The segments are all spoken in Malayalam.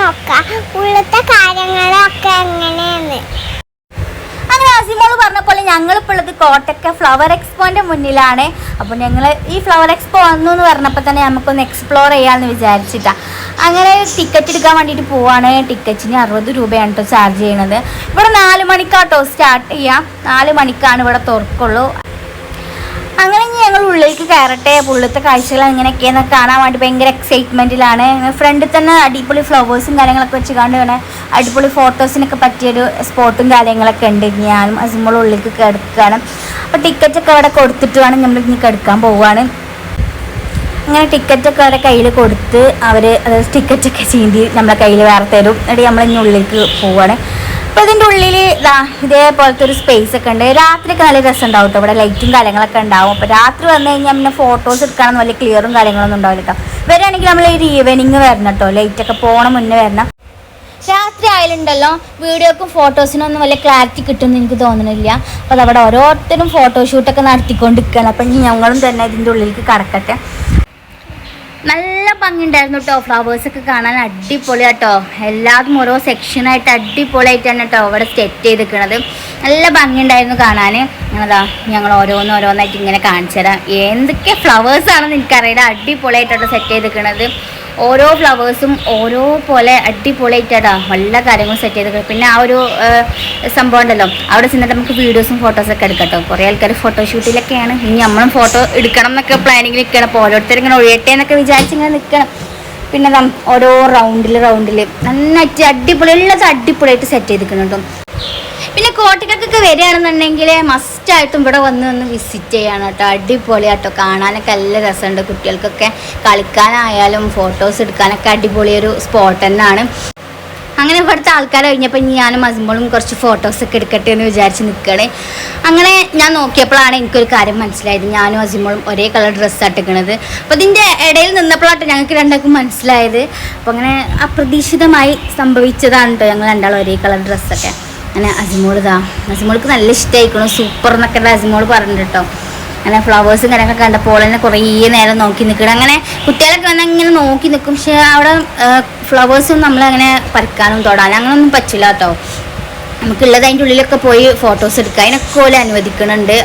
നോക്കാം. ഉള്ളത്തെ കാര്യങ്ങളൊക്കെ എങ്ങനെയാണ് പറഞ്ഞ പോലെ ഞങ്ങളിപ്പോൾ ഉള്ളത് കോട്ടക്ക ഫ്ലവർ എക്സ്പോന്റെ മുന്നിലാണ്. അപ്പോൾ ഞങ്ങൾ ഈ ഫ്ലവർ എക്സ്പോ വന്നു എന്ന് പറഞ്ഞപ്പോൾ തന്നെ നമുക്കൊന്ന് എക്സ്പ്ലോർ ചെയ്യാമെന്ന് വിചാരിച്ചിട്ടാ. അങ്ങനെ ടിക്കറ്റ് എടുക്കാൻ വേണ്ടിയിട്ട് പോവാണ്. ടിക്കറ്റിന് അറുപത് രൂപയാണ് കേട്ടോ ചാർജ് ചെയ്യണത്. ഇവിടെ നാല് മണിക്കാട്ടോ സ്റ്റാർട്ട് ചെയ്യാം. നാല് മണിക്കാണ് ഇവിടെ തുറക്കുള്ളൂ. അങ്ങനെ ഉള്ളിലേക്ക് കയറട്ടെ പുള്ളിത്തെ കാഴ്ചകൾ എങ്ങനെയൊക്കെയെന്നൊക്കെ കാണാൻ വേണ്ടി ഭയങ്കര എക്സൈറ്റ്മെന്റിലാണ് ഫ്രണ്ടിൽ തന്നെ അടിപൊളി ഫ്ലവേഴ്സും കാര്യങ്ങളൊക്കെ വെച്ച് കണ്ട് വേണേ അടിപൊളി ഫോട്ടോസിനൊക്കെ പറ്റിയൊരു സ്പോട്ടും കാര്യങ്ങളൊക്കെ ഉണ്ട്. ഞാനും അസിമ്പോൾ ഉള്ളിലേക്ക് കിടക്കുകയാണ് അപ്പോൾ ടിക്കറ്റൊക്കെ അവിടെ കൊടുത്തിട്ട് വേണം നമ്മൾ ഇനി കിടക്കാൻ പോവുകയാണ് അങ്ങനെ ടിക്കറ്റൊക്കെ അവരെ കയ്യിൽ കൊടുത്ത് അവർ ടിക്കറ്റൊക്കെ ചീന്തി നമ്മളെ കയ്യിൽ വേറെ തരും. എന്നിട്ട് നമ്മളിനി ഉള്ളിലേക്ക് പോവുകയാണ് അപ്പോൾ ഉള്ളിൽ ഇതാ ഇതേപോലത്തെ ഒരു സ്പേസ് ഒക്കെ ഉണ്ട്. രാത്രിയൊക്കെ നല്ല രസം ഉണ്ടാവും കേട്ടോ ഇവിടെ ലൈറ്റും കാര്യങ്ങളൊക്കെ ഉണ്ടാവും. അപ്പോൾ രാത്രി വന്നു കഴിഞ്ഞാൽ പിന്നെ ഫോട്ടോസ് എടുക്കാനൊന്നും വലിയ ക്ലിയറും കാര്യങ്ങളൊന്നും ഉണ്ടാവില്ല കേട്ടോ വരികയാണെങ്കിൽ നമ്മൾ ഒരു ഈവനിങ് വരണം കേട്ടോ ലൈറ്റൊക്കെ പോണ മുന്നേ വരണം. രാത്രി ആയാലുണ്ടല്ലോ വീഡിയോക്കും ഫോട്ടോസിനൊന്നും വലിയ ക്ലാരിറ്റി കിട്ടുമെന്ന് എനിക്ക് തോന്നുന്നില്ല അപ്പോൾ അതവിടെ ഓരോരുത്തരും ഫോട്ടോഷൂട്ടൊക്കെ നടത്തിക്കൊണ്ടിരിക്കുകയാണ്. അപ്പം ഇനി ഞങ്ങളും തന്നെ ഇതിന്റെ ഉള്ളിലേക്ക് കടക്കട്ടെ. നല്ല ഭംഗിയുണ്ടായിരുന്നു കേട്ടോ ഫ്ലവേഴ്സ് ഒക്കെ കാണാൻ അടിപൊളി കേട്ടോ എല്ലാതും ഓരോ സെക്ഷനായിട്ട് അടിപൊളിയായിട്ടാണ് കേട്ടോ അവിടെ സെറ്റ് ചെയ്തിരിക്കുന്നത് നല്ല ഭംഗിയുണ്ടായിരുന്നു കാണാൻ അതാ ഞങ്ങൾ ഓരോന്ന് ഓരോന്നായിട്ട് ഇങ്ങനെ കാണിച്ചു തരാം എന്തൊക്കെ ഫ്ലവേഴ്സ് ആണെന്ന് എനിക്കറിയില്ല. അടിപൊളിയായിട്ടോ സെറ്റ് ചെയ്തിരിക്കുന്നത് ഓരോ ഫ്ലവേഴ്സും ഓരോ പോലെ അടിപൊളിയായിട്ടാ എല്ലാ കാര്യങ്ങളും സെറ്റ് ചെയ്ത് പിന്നെ ആ ഒരു സംഭവം ഉണ്ടല്ലോ. അവിടെ ചെന്നിട്ട് നമുക്ക് വീഡിയോസും ഫോട്ടോസൊക്കെ എടുക്കട്ടോ കുറേ ആൾക്കാർ ഫോട്ടോഷൂട്ടിലൊക്കെയാണ് ഇനി നമ്മളും ഫോട്ടോ എടുക്കണം എന്നൊക്കെ പ്ലാനിങ് നിൽക്കണം അപ്പോൾ ഓരോരുത്തർ ഇങ്ങനെ ഒഴിയട്ടെ എന്നൊക്കെ വിചാരിച്ച് ഇങ്ങനെ നിൽക്കണം പിന്നെ ഓരോ റൗണ്ടിൽ റൗണ്ടിൽ നന്നായിട്ട് അടിപൊളി ഉള്ളത് അടിപൊളിയായിട്ട് സെറ്റ് ചെയ്തിരിക്കുന്നുണ്ടോ പിന്നെ കോട്ടയ്ക്കൊക്കെ വരികയാണെന്നുണ്ടെങ്കിൽ മസ്റ്റായിട്ടും ഇവിടെ വന്ന് ഒന്ന് വിസിറ്റ് ചെയ്യണം കേട്ടോ. അടിപൊളിയാട്ടോ. കാണാനൊക്കെ നല്ല രസമുണ്ട് കുട്ടികൾക്കൊക്കെ. കളിക്കാനായാലും ഫോട്ടോസ് എടുക്കാനൊക്കെ അടിപൊളി ഒരു സ്പോട്ട് തന്നെയാണ്. അങ്ങനെ ഇവിടുത്തെ ആൾക്കാർ കഴിഞ്ഞപ്പോൾ ഇനി ഞാനും അസുമ്പോളും കുറച്ച് ഫോട്ടോസൊക്കെ എടുക്കട്ടെ എന്ന് വിചാരിച്ച് നിൽക്കണേ അങ്ങനെ ഞാൻ നോക്കിയപ്പോഴാണ് എനിക്കൊരു കാര്യം മനസ്സിലായത്. ഞാനും അസിമോളും ഒരേ കളർ ഡ്രസ്സ് ഇട്ടിക്കണത്. അപ്പോൾ ഇതിന്റെ ഇടയിൽ നിന്നപ്പോഴാട്ടോ ഞങ്ങൾക്ക് രണ്ടാൾക്കും മനസ്സിലായത്. അപ്പോൾ അങ്ങനെ അപ്രതീക്ഷിതമായി സംഭവിച്ചതാണ് കേട്ടോ ഞങ്ങൾ രണ്ടാളും ഒരേ കളർ ഡ്രസ്സൊക്കെ അങ്ങനെ അസിമോൾ ഇതാ അസിമോൾക്ക് നല്ല ഇഷ്ടമായിക്കണം സൂപ്പർ എന്നൊക്കെ അസിമോൾ പറഞ്ഞിട്ട് കേട്ടോ. അങ്ങനെ ഫ്ലവേഴ്സും കാര്യങ്ങളൊക്കെ കണ്ടപ്പോൾ തന്നെ കുറേ നേരം നോക്കി നിൽക്കണം അങ്ങനെ കുട്ടികളൊക്കെ വന്നാൽ ഇങ്ങനെ നോക്കി നിൽക്കും പക്ഷെ അവിടെ ഫ്ലവേഴ്സും നമ്മളങ്ങനെ പറിക്കാനും തൊടാനും അങ്ങനെയൊന്നും പറ്റില്ല കേട്ടോ. നമുക്കുള്ളത് അതിന്റെ ഉള്ളിലൊക്കെ പോയി ഫോട്ടോസ് എടുക്കുക. അതിനൊക്കെ പോലെ അനുവദിക്കുന്നുണ്ട്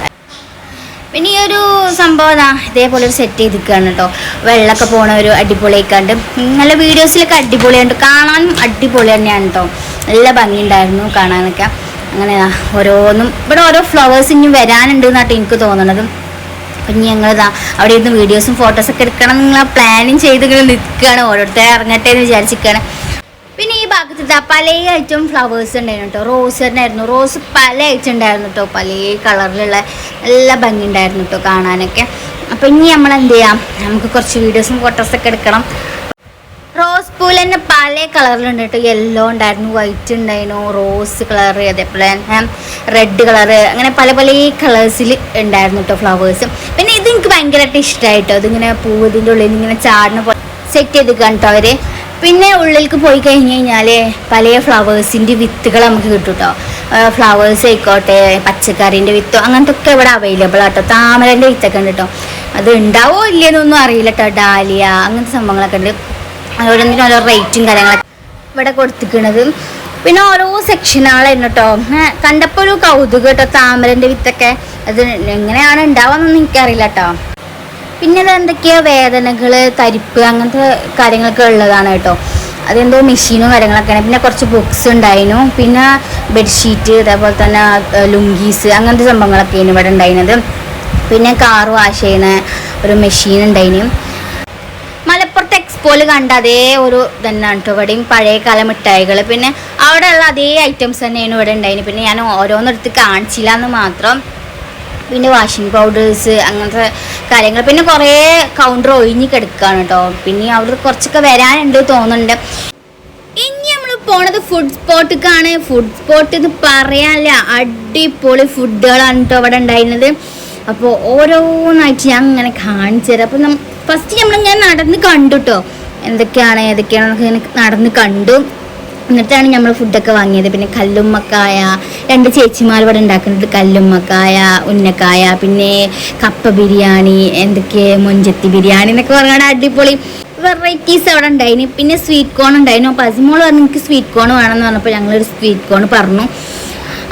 പിന്നെ ഈ ഒരു സംഭവം ഇതാ ഇതേപോലെ ഒരു സെറ്റ് ചെയ്തിരിക്കുകയാണ് കേട്ടോ വെള്ളമൊക്കെ പോണ ഒരു അടിപൊളിയൊക്കെയുണ്ട് നല്ല വീഡിയോസിലൊക്കെ അടിപൊളിയുണ്ട് കാണാനും അടിപൊളി തന്നെയാണ് കേട്ടോ നല്ല ഭംഗിയുണ്ടായിരുന്നു കാണാനൊക്കെ. അങ്ങനെയാ ഓരോന്നും ഇവിടെ ഓരോ ഫ്ലവേഴ്സ് ഇനി വരാനുണ്ട് എന്നാട്ടോ എനിക്ക് തോന്നണത്. അപ്പം ഞങ്ങളിതാ അവിടെ ഇരുന്ന് വീഡിയോസും ഫോട്ടോസൊക്കെ എടുക്കണം നിങ്ങൾ പ്ലാനിങ് ചെയ്ത് ഇങ്ങനെ നിൽക്കുകയാണ് ഓരോരുത്തരെ ഇറങ്ങട്ടെ എന്ന് വിചാരിച്ചിരിക്കുകയാണ് ഭാഗത്ത് പല ഐറ്റം ഫ്ലവേഴ്സ് ഉണ്ടായിരുന്നു കേട്ടോ റോസ് തന്നെയായിരുന്നു റോസ് പല ഐറ്റം ഉണ്ടായിരുന്നു കേട്ടോ പല കളറിലുള്ള നല്ല ഭംഗി ഉണ്ടായിരുന്നു കേട്ടോ കാണാനൊക്കെ. അപ്പം ഇനി നമ്മൾ എന്ത് ചെയ്യാം? നമുക്ക് കുറച്ച് വീഡിയോസും ഫോട്ടോസൊക്കെ എടുക്കണം. റോസ് പൂൽ തന്നെ പല കളറിലുണ്ട് കേട്ടോ യെല്ലോ ഉണ്ടായിരുന്നു വൈറ്റ് ഉണ്ടായിരുന്നു റോസ് കളർ അതേപോലെ തന്നെ റെഡ് കളർ അങ്ങനെ പല പല കളേഴ്സിൽ ഉണ്ടായിരുന്നു കേട്ടോ ഫ്ലവേഴ്സ് പിന്നെ ഇത് എനിക്ക് ഭയങ്കരമായിട്ട് ഇഷ്ടമായിട്ടോ ഇതിങ്ങനെ പൂവ് ഇതിന്റെ ഉള്ളിൽ ഇങ്ങനെ ചാടിന് സെറ്റ് ചെയ്ത് കേട്ടോ അവർ പിന്നെ ഉള്ളിലേക്ക് പോയി കഴിഞ്ഞ് കഴിഞ്ഞാൽ പല ഫ്ലവേഴ്സിന്റെ വിത്തുകൾ നമുക്ക് കിട്ടും കേട്ടോ ഫ്ലവേഴ്സ് ആയിക്കോട്ടെ പച്ചക്കറീന്റെ വിത്തോ അങ്ങനത്തെ ഒക്കെ ഇവിടെ അവൈലബിൾ ആട്ടോ. താമരന്റെ വിത്തൊക്കെ ഉണ്ട് കേട്ടോ അത് ഉണ്ടാവോ ഇല്ലയെന്നൊന്നും അറിയില്ല കേട്ടോ ഡാലിയ അങ്ങനത്തെ സംഭവങ്ങളൊക്കെ ഉണ്ട്. ഓരോന്നിനും ഓരോ റേറ്റും കാര്യങ്ങളൊക്കെ. ഇവിടെ കൊടുത്തിരിക്കുന്നത് പിന്നെ ഓരോ സെക്ഷനുകളായിരുന്നു കേട്ടോ കണ്ടപ്പോൾ ഒരു കൗതുകം കേട്ടോ താമരന്റെ വിത്തൊക്കെ. അത് എങ്ങനെയാണ് ഉണ്ടാവുക എന്നൊന്നും എനിക്കറിയില്ല കേട്ടോ പിന്നെ അത് എന്തൊക്കെയാ വേദനകൾ തരിപ്പ് അങ്ങനത്തെ കാര്യങ്ങളൊക്കെ ഉള്ളതാണ് കേട്ടോ. അതെന്തോ മെഷീനും കാര്യങ്ങളൊക്കെയാണ്. പിന്നെ കുറച്ച് ബുക്സ് ഉണ്ടായിരുന്നു. പിന്നെ ബെഡ്ഷീറ്റ് അതേപോലെ തന്നെ ലുങ്കീസ് അങ്ങനത്തെ സംഭവങ്ങളൊക്കെയാണ് ഇവിടെ ഉണ്ടായിരുന്നത്. പിന്നെ കാർ വാഷ് ചെയ്യുന്ന ഒരു മെഷീൻ ഉണ്ടായിരുന്നു മലപ്പുറത്ത് എക്സ്പോയിൽ കണ്ട അതേ ഒരു തന്നെയാണ് കേട്ടോ ഇവിടെയും പഴയ കാല മിഠായികൾ പിന്നെ അവിടെയുള്ള അതേ ഐറ്റംസ് തന്നെയാണ് ഇവിടെ ഉണ്ടായിരുന്നു പിന്നെ ഞാൻ ഓരോന്നെടുത്ത് കാണിച്ചില്ല എന്ന് മാത്രം പിന്നെ വാഷിംഗ് പൗഡേഴ്സ് അങ്ങനത്തെ കാര്യങ്ങൾ. പിന്നെ കുറേ കൗണ്ടർ ഒഴിഞ്ഞ് കിടക്കുകയാണ് കേട്ടോ പിന്നെ അവിടെ കുറച്ചൊക്കെ വരാനുണ്ട് തോന്നുന്നുണ്ട്. ഇനി നമ്മൾ പോണത് ഫുഡ് സ്പോട്ടിക്കാണ് ഫുഡ് സ്പോട്ട് എന്ന് പറയാനില്ല. അടിപൊളി ഫുഡുകളാണ് കേട്ടോ അവിടെ ഉണ്ടായിരുന്നത്. അപ്പോൾ ഓരോന്നായിട്ട് ഞാൻ അങ്ങനെ കാണിച്ചു തരാം. അപ്പോൾ ഫസ്റ്റ് നമ്മളിങ്ങനെ നടന്ന് കണ്ടു കേട്ടോ എന്തൊക്കെയാണ് ഇങ്ങനെ നടന്ന് കണ്ടു. എന്നിട്ടാണ് നമ്മൾ ഫുഡൊക്കെ വാങ്ങിയത്. പിന്നെ കല്ലുമ്മക്കായ രണ്ട് ചേച്ചിമാർ ഇവിടെ ഉണ്ടാക്കുന്നത് കല്ലുമ്മക്കായ ഉന്നക്കായ പിന്നെ കപ്പ ബിരിയാണി എന്തൊക്കെ മൊഞ്ചത്തി ബിരിയാണി എന്നൊക്കെ പറഞ്ഞാൽ അടിപൊളി വെറൈറ്റീസ് അവിടെ ഉണ്ടായിന്. പിന്നെ സ്വീറ്റ് കോൺ ഉണ്ടായിരുന്നു അപ്പോൾ അസിമോൾ പറഞ്ഞു എനിക്ക് സ്വീറ്റ് കോൺ വേണമെന്ന് പറഞ്ഞപ്പോൾ ഞങ്ങളൊരു സ്വീറ്റ് കോൺ പറഞ്ഞു.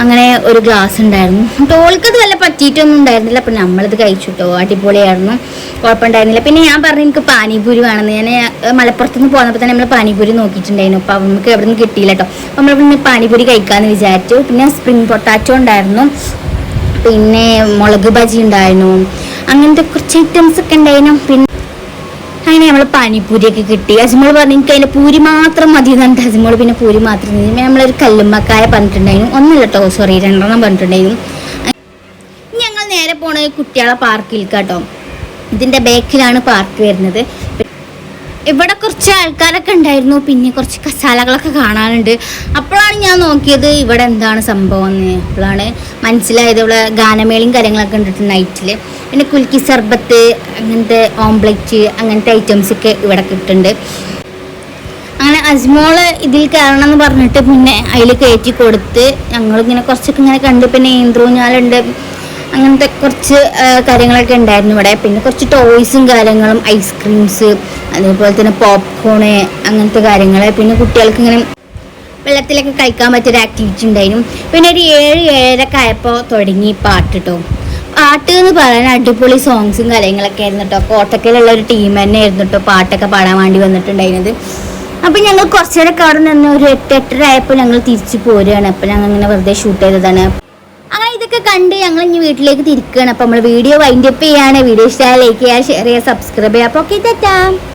അങ്ങനെ ഒരു ഗ്ലാസ് ഉണ്ടായിരുന്നു. ടോൾക്കത് വല്ല പറ്റിയിട്ടൊന്നും ഉണ്ടായിരുന്നില്ല. അപ്പം നമ്മളത് കഴിച്ചു കേട്ടോ അടിപൊളിയായിരുന്നു. കുഴപ്പമുണ്ടായിരുന്നില്ല. പിന്നെ ഞാൻ പറഞ്ഞു എനിക്ക് പാനിപൂരി വേണമെന്ന്. ഞാൻ മലപ്പുറത്ത് നിന്ന് തന്നെ നമ്മൾ പാനിപൂരി നോക്കിയിട്ടുണ്ടായിരുന്നു. അപ്പോൾ നമുക്ക് എവിടെ നിന്ന് കിട്ടിയില്ല കേട്ടോ അപ്പോൾ നമ്മൾ പിന്നെ പാനിപൂരി കഴിക്കാമെന്ന് വിചാരിച്ചു. പിന്നെ സ്പ്രിംഗ് പൊട്ടാറ്റോ ഉണ്ടായിരുന്നു. പിന്നെ മുളക് ഭജി ഉണ്ടായിരുന്നു. അങ്ങനത്തെ കുറച്ച് ഐറ്റംസ് ഒക്കെ ഉണ്ടായിരുന്നു. പിന്നെ അങ്ങനെ നമ്മൾ പാനിപ്പൂരിയൊക്കെ കിട്ടി. അജ്മോൾ പറഞ്ഞു എനിക്ക് അതിന്റെ പൂരി മാത്രം മതി എന്നിട്ട് അജ്മോൾ പിന്നെ പൂരി മാത്രം മതി നമ്മളൊരു കല്ലുമ്മക്കായ പറഞ്ഞിട്ടുണ്ടായിരുന്നു. ഒന്നല്ല കേട്ടോ സോറി രണ്ടെണ്ണം പറഞ്ഞിട്ടുണ്ടായിരുന്നു. ഞങ്ങൾ നേരെ പോണത് കുട്ടികളെ പാർക്കിൽ കേട്ടോ. ഇതിന്റെ ബാക്കിലാണ് പാർക്ക് വരുന്നത്. ഇവിടെ കുറച്ച് ആൾക്കാരൊക്കെ ഉണ്ടായിരുന്നു. പിന്നെ കുറച്ച് കസാലകളൊക്കെ കാണാനുണ്ട്. അപ്പോഴാണ് ഞാൻ നോക്കിയത് ഇവിടെ എന്താണ് സംഭവം എന്ന്. അപ്പോഴാണ് മനസ്സിലായത് ഇവിടെ ഗാനമേളയും കാര്യങ്ങളൊക്കെ കണ്ടിട്ട് നൈറ്റിൽ പിന്നെ കുൽക്കി സർബത്ത് അങ്ങനത്തെ ഓംപ്ലേറ്റ് അങ്ങനത്തെ ഐറ്റംസ് ഒക്കെ ഇവിടെ കിട്ടുന്നുണ്ട്. അങ്ങനെ അജ്മോൾ ഇതിൽ കയറണം എന്ന് പറഞ്ഞിട്ട് പിന്നെ അതിൽ കയറ്റി കൊടുത്ത് ഞങ്ങളിങ്ങനെ കുറച്ചൊക്കെ ഇങ്ങനെ കണ്ട് പിന്നെ ഈന്ത്രൂഞ്ഞാലുണ്ട് അങ്ങനത്തെ കുറച്ച് കാര്യങ്ങളൊക്കെ ഉണ്ടായിരുന്നു ഇവിടെ. പിന്നെ കുറച്ച് ടോയ്സും കാര്യങ്ങളും ഐസ്ക്രീംസ് അതേപോലെ തന്നെ പോപ്കോണ് അങ്ങനത്തെ കാര്യങ്ങൾ. പിന്നെ കുട്ടികൾക്ക് ഇങ്ങനെ വെള്ളത്തിലൊക്കെ കഴിക്കാൻ പറ്റിയൊരു ആക്ടിവിറ്റി ഉണ്ടായിരുന്നു. പിന്നെ ഒരു ഏഴ് ഏഴരക്കെ ആയപ്പോൾ തുടങ്ങി പാട്ട് കേട്ടോ പാട്ട് എന്ന് പറയാൻ അടിപൊളി സോങ്സും കാര്യങ്ങളൊക്കെ ആയിരുന്നു കേട്ടോ കോട്ടക്കലുള്ള ഒരു ടീം തന്നെ ആയിരുന്നു കേട്ടോ പാട്ടൊക്കെ പാടാൻ വേണ്ടി വന്നിട്ടുണ്ടായിരുന്നത്. അപ്പം ഞങ്ങൾ കുറച്ചേരൊക്കെ അവിടെ നിന്ന് ഒരു എട്ട് എട്ടര ആയപ്പോൾ ഞങ്ങൾ തിരിച്ചു പോരുകയാണ്. അപ്പം ഞങ്ങൾ ഇങ്ങനെ വെറുതെ ഷൂട്ട് ചെയ്തതാണ്. ഇതൊക്കെ കണ്ട് ഞങ്ങൾ ഇനി വീട്ടിലേക്ക് തിരിക്കുകയാണ്. അപ്പോൾ നമ്മൾ വീഡിയോ വൈൻഡപ്പ് ചെയ്യാണ് വീഡിയോ ഇഷ്ടമായ ലൈക്ക് ചെയ്യുക ഷെയർ ചെയ്യുക സബ്സ്ക്രൈബ് ചെയ്യുക. അപ്പോൾ ഓക്കെ തെറ്റാം